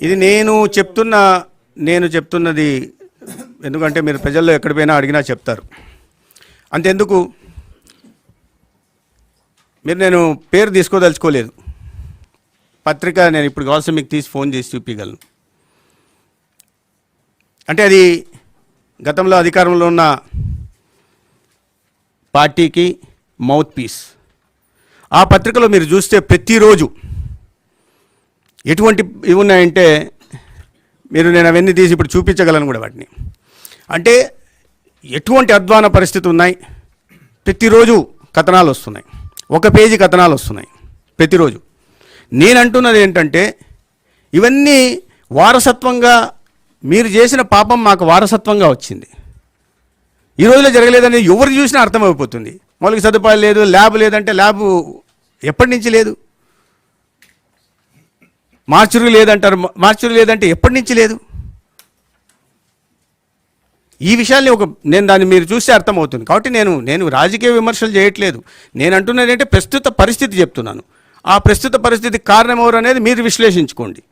ఇది నేను చెప్తున్న నేను చెప్తున్నది ఎందుకంటే మీరు ప్రజల్లో ఎక్కడ పోయినా అడిగినా చెప్తారు. అంతెందుకు? మీరు నేను పేరు తీసుకోదలుచుకోలేదు. పత్రిక నేను ఇప్పుడు కావాల్సి మీకు తీసి ఫోన్ చేసి చూపించగలను అంటే అది గతంలో అధికారంలో ఉన్న పార్టీకి మౌత్ పీస్ ఆ పత్రికలో మీరు చూస్తే ప్రతిరోజు ఎటువంటి ఇవి ఉన్నాయంటే మీరు నేను అవన్నీ తీసి ఇప్పుడు చూపించగలను కూడా వాటిని. అంటే ఎటువంటి అధ్వాన పరిస్థితి ఉన్నాయి? ప్రతిరోజు కథనాలు వస్తున్నాయి. ఒక పేజీ కథనాలు వస్తున్నాయి. ప్రతిరోజు. నేను అంటున్నది ఏంటంటే ఇవన్నీ వారసత్వంగా మీరు చేసిన పాపం మాకు వారసత్వంగా వచ్చింది. ఈ రోజులో జరగలేదని ఎవరు చూసినా అర్థమైపోతుంది. మౌలిక సదుపాయాలు లేదు ల్యాబ్ లేదంటే ల్యాబ్ ఎప్పటి నుంచి లేదు? మార్చురు లేదంటారు. మార్చురు లేదంటే ఎప్పటి నుంచి లేదు? ఈ విషయాన్ని ఒక నేను దాన్ని మీరు చూస్తే అర్థమవుతుంది. కాబట్టి నేను నేను రాజకీయ విమర్శలు చేయట్లేదు. నేను అంటున్నది అంటే ప్రస్తుత పరిస్థితి చెప్తున్నాను. ఆ ప్రస్తుత పరిస్థితి కారణం ఎవరు అనేది మీరు విశ్లేషించుకోండి.